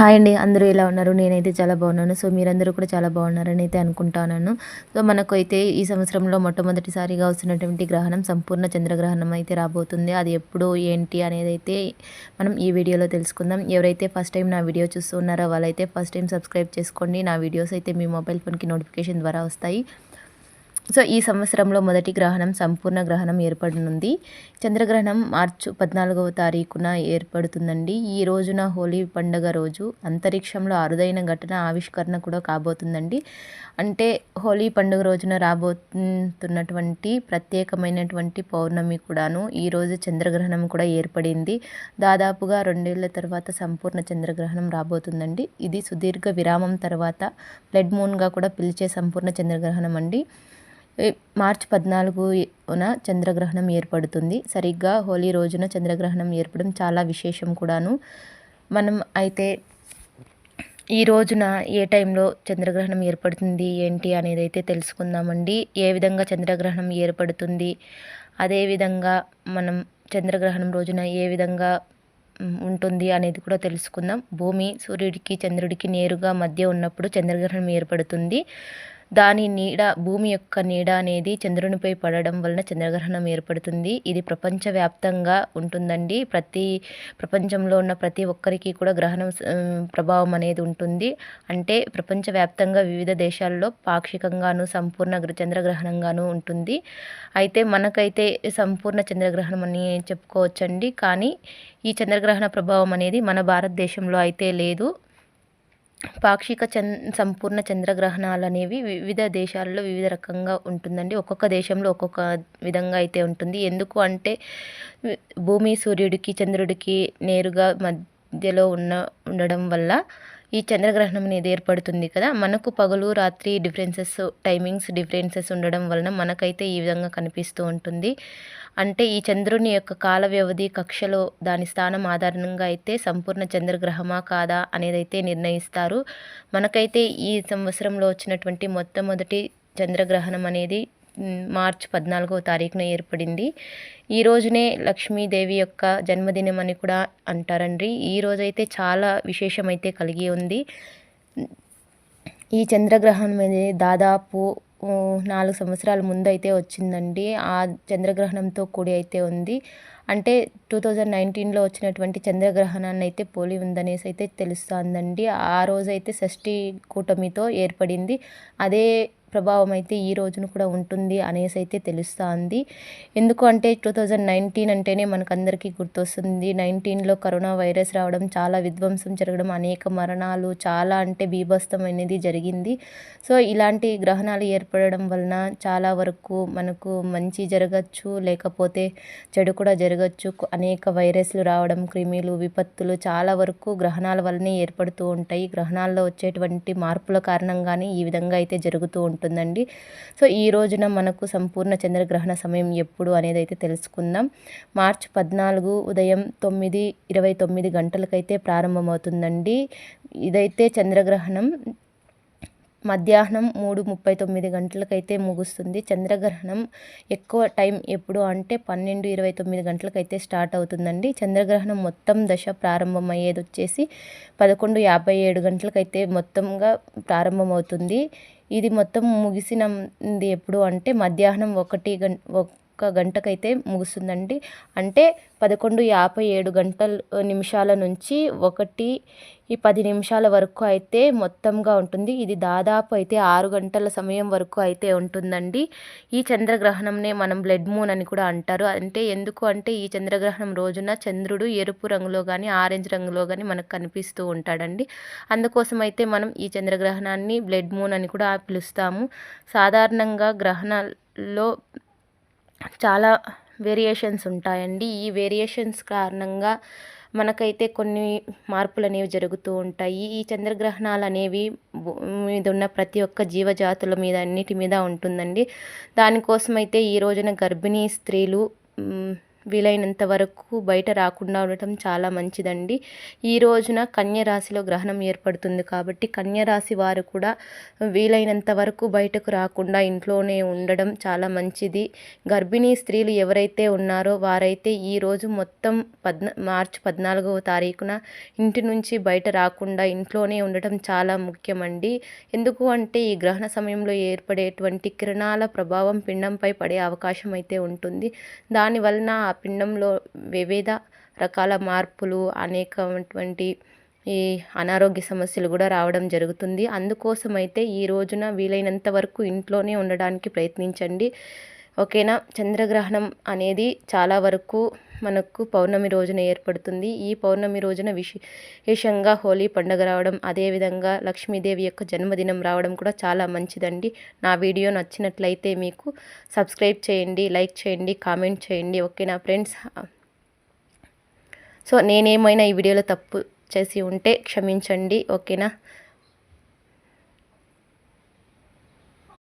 Hi అండి అందరూ ఎలా ఉన్నారు? నేనైతే చాలా బాగున్నాను. సో మీరందరూ కూడా చాలా బాగున్నారని అయితే అనుకుంటాను సో మనకు అయితే ఈ సంవత్సరంలో మొట్టమొదటిసారిగా వస్తున్నటువంటి గ్రహణం సంపూర్ణ చంద్రగ్రహణం అయితే రాబోతుంది. అది ఎప్పుడు ఏంటి అనేది అయితే మనం ఈ వీడియోలో తెలుసుకుందాం. ఎవరైతే ఫస్ట్ టైం నా వీడియో చూస్తున్నారో వాళ్ళైతే ఫస్ట్ టైం సబ్స్క్రైబ్ చేసుకోండి. నా వీడియోస్ అయితే మీ మొబైల్ ఫోన్కి నోటిఫికేషన్ ద్వారా వస్తాయి. సో ఈ సంవత్సరంలో మొదటి గ్రహణం సంపూర్ణ గ్రహణం ఏర్పడనుంది. చంద్రగ్రహణం మార్చు పద్నాలుగవ తారీఖున ఏర్పడుతుందండి. ఈ రోజున హోలీ పండుగ రోజు అంతరిక్షంలో అరుదైన ఘటన ఆవిష్కరణ కూడా కాబోతుందండి. అంటే హోలీ పండుగ రోజున రాబోతున్నటువంటి ప్రత్యేకమైనటువంటి పౌర్ణమి కూడాను ఈరోజు చంద్రగ్రహణం కూడా ఏర్పడింది. దాదాపుగా రెండేళ్ళ తర్వాత సంపూర్ణ చంద్రగ్రహణం రాబోతుందండి. ఇది సుదీర్ఘ విరామం తర్వాత బ్లడ్ మూన్గా కూడా పిలిచే సంపూర్ణ చంద్రగ్రహణం అండి. మార్చ్ పద్నాలుగున చంద్రగ్రహణం ఏర్పడుతుంది. సరిగ్గా హోలీ రోజున చంద్రగ్రహణం ఏర్పడడం చాలా విశేషం కూడాను. మనం అయితే ఈ రోజున ఏ టైంలో చంద్రగ్రహణం ఏర్పడుతుంది ఏంటి అనేది అయితే తెలుసుకుందామండి. ఏ విధంగా చంద్రగ్రహణం ఏర్పడుతుంది అదేవిధంగా మనం చంద్రగ్రహణం రోజున ఏ విధంగా ఉంటుంది అనేది కూడా తెలుసుకుందాం. భూమి సూర్యుడికి చంద్రుడికి నేరుగా మధ్య ఉన్నప్పుడు చంద్రగ్రహణం ఏర్పడుతుంది. దాని నీడ భూమి యొక్క నీడ అనేది చంద్రునిపై పడడం వలన చంద్రగ్రహణం ఏర్పడుతుంది. ఇది ప్రపంచవ్యాప్తంగా ఉంటుందండి. ప్రతి ప్రపంచంలో ఉన్న ప్రతి ఒక్కరికి కూడా గ్రహణం ప్రభావం అనేది ఉంటుంది. అంటే ప్రపంచవ్యాప్తంగా వివిధ దేశాల్లో పాక్షికంగాను సంపూర్ణ చంద్రగ్రహణంగాను ఉంటుంది. అయితే మనకైతే సంపూర్ణ చంద్రగ్రహణం అని చెప్పుకోవచ్చండి. కానీ ఈ చంద్రగ్రహణ ప్రభావం అనేది మన భారతదేశంలో అయితే లేదు. పాక్షిక చం సంపూర్ణ చంద్రగ్రహణాలు అనేవి వివిధ దేశాల్లో వివిధ రకంగా ఉంటుందండి. ఒక్కొక్క దేశంలో ఒక్కొక్క విధంగా అయితే ఉంటుంది. ఎందుకు అంటే భూమి సూర్యుడికి చంద్రుడికి నేరుగా మధ్యలో ఉన్న ఉండడం వల్ల ఈ చంద్రగ్రహణం అనేది ఏర్పడుతుంది కదా. మనకు పగలు రాత్రి డిఫరెన్సెస్ టైమింగ్స్ డిఫరెన్సెస్ ఉండడం వలన మనకైతే ఈ విధంగా కనిపిస్తూ ఉంటుంది. అంటే ఈ చంద్రుని యొక్క కాల వ్యవధి కక్షలో దాని స్థానం ఆధారంగా అయితే సంపూర్ణ చంద్రగ్రహమా కాదా అనేది అయితే నిర్ణయిస్తారు. మనకైతే ఈ సంవత్సరంలో వచ్చినటువంటి మొట్టమొదటి చంద్రగ్రహణం అనేది మార్చ్ పద్నాలుగో తారీఖున ఏర్పడింది. ఈ రోజునే లక్ష్మీదేవి యొక్క జన్మదినం అని కూడా అంటారండి. ఈ రోజైతే చాలా విశేషమైతే కలిగి ఉంది. ఈ చంద్రగ్రహణం అనేది దాదాపు నాలుగు సంవత్సరాల ముందు అయితే వచ్చిందండి. ఆ చంద్రగ్రహణంతో కూడి అయితే ఉంది. అంటే టూ థౌజండ్ నైన్టీన్లో వచ్చినటువంటి చంద్రగ్రహణాన్ని అయితే పోలి ఉందనేసి అయితే తెలుస్తుందండి. ఆ రోజైతే షష్ఠి కూటమితో ఏర్పడింది. అదే ప్రభావం అయితే ఈ రోజున కూడా ఉంటుంది అనేసి అయితే తెలుస్తుంది. ఎందుకు అంటే టూ థౌజండ్ నైన్టీన్ అంటేనే మనకందరికీ గుర్తొస్తుంది. నైన్టీన్లో కరోనా వైరస్ రావడం చాలా విధ్వంసం జరగడం అనేక మరణాలు చాలా అంటే బీభస్తం అనేది జరిగింది. సో ఇలాంటి గ్రహణాలు ఏర్పడడం వలన చాలా వరకు మనకు మంచి జరగచ్చు లేకపోతే చెడు కూడా జరగచ్చు. అనేక వైరస్లు రావడం క్రిమిలు విపత్తులు చాలా వరకు గ్రహణాల వల్లనే ఏర్పడుతూ ఉంటాయి. గ్రహణాల్లో వచ్చేటువంటి మార్పుల కారణంగానే ఈ విధంగా అయితే జరుగుతూ ఉంటుంది. ఉంటుందండి. సో ఈ రోజున మనకు సంపూర్ణ చంద్రగ్రహణ సమయం ఎప్పుడు అనేది అయితే తెలుసుకుందాం. మార్చ్ పద్నాలుగు ఉదయం తొమ్మిది ఇరవై తొమ్మిది గంటలకైతే ప్రారంభమవుతుందండి. ఇదైతే చంద్రగ్రహణం. మధ్యాహ్నం మూడు ముప్పై తొమ్మిది గంటలకైతే ముగుస్తుంది. చంద్రగ్రహణం ఎక్కువ టైం ఎప్పుడు అంటే పన్నెండు ఇరవై తొమ్మిది గంటలకైతే స్టార్ట్ అవుతుందండి. చంద్రగ్రహణం మొత్తం దశ ప్రారంభమయ్యేది వచ్చేసి పదకొండు యాభై ఏడు గంటలకైతే మొత్తంగా ప్రారంభమవుతుంది. ఇది మొత్తం ముగిసినది ఎప్పుడు అంటే మధ్యాహ్నం ఒకటి గం ఒక్క గంటకైతే ముగుస్తుందండి. అంటే పదకొండు యాభై ఏడు గంటల నిమిషాల నుంచి ఒకటి ఈ పది నిమిషాల వరకు అయితే మొత్తంగా ఉంటుంది. ఇది దాదాపు అయితే ఆరు గంటల సమయం వరకు అయితే ఉంటుందండి. ఈ చంద్రగ్రహణంనే మనం బ్లడ్ మూన్ అని కూడా అంటారు. అంటే ఎందుకు అంటే ఈ చంద్రగ్రహణం రోజున చంద్రుడు ఎరుపు రంగులో కానీ ఆరెంజ్ రంగులో కానీ మనకు కనిపిస్తూ ఉంటాడండి. అందుకోసం అయితే మనం ఈ చంద్రగ్రహణాన్ని బ్లడ్ మూన్ అని కూడా పిలుస్తాము. సాధారణంగా గ్రహణాల్లో చాలా వేరియేషన్స్ ఉంటాయండి. ఈ వేరియేషన్స్ కారణంగా మనకైతే కొన్ని మార్పులు అనేవి జరుగుతూ ఉంటాయి. ఈ చంద్రగ్రహణాలు అనేవి మీద ఉన్న ప్రతి ఒక్క జీవజాతుల మీద అన్నిటి మీద ఉంటుందండి. దానికోసం అయితే ఈ రోజున గర్భిణీ స్త్రీలు వీలైనంత వరకు బయట రాకుండా ఉండటం చాలా మంచిదండి. ఈ రోజున కన్య రాశిలో గ్రహణం ఏర్పడుతుంది కాబట్టి కన్య రాశి వారు కూడా వీలైనంత వరకు బయటకు రాకుండా ఇంట్లోనే ఉండడం చాలా మంచిది. గర్భిణీ స్త్రీలు ఎవరైతే ఉన్నారో వారైతే ఈరోజు మొత్తం పద్న మార్చి పద్నాలుగవ తారీఖున ఇంటి నుంచి బయట రాకుండా ఇంట్లోనే ఉండటం చాలా ముఖ్యమండి. ఎందుకు అంటే ఈ గ్రహణ సమయంలో ఏర్పడేటువంటి కిరణాల ప్రభావం పిండంపై పడే అవకాశం అయితే ఉంటుంది. దానివలన ఆ పిండంలో వివిధ రకాల మార్పులు అనేకటువంటి ఈ అనారోగ్య సమస్యలు కూడా రావడం జరుగుతుంది. అందుకోసం అయితే ఈ రోజున వీలైనంత వరకు ఇంట్లోనే ఉండడానికి ప్రయత్నించండి. ఓకేనా? చంద్రగ్రహణం అనేది చాలా వరకు మనకు పౌర్ణమి రోజున ఏర్పడుతుంది. ఈ పౌర్ణమి రోజున విశేషంగా హోలీ పండుగ రావడం అదేవిధంగా లక్ష్మీదేవి యొక్క జన్మదినం రావడం కూడా చాలా మంచిదండి. నా వీడియో నచ్చినట్లయితే మీకు సబ్స్క్రైబ్ చేయండి లైక్ చేయండి కామెంట్ చేయండి. ఓకేనా ఫ్రెండ్స్? సో నేనేమైనా ఈ వీడియోలో తప్పు చేసి ఉంటే క్షమించండి. ఓకేనా?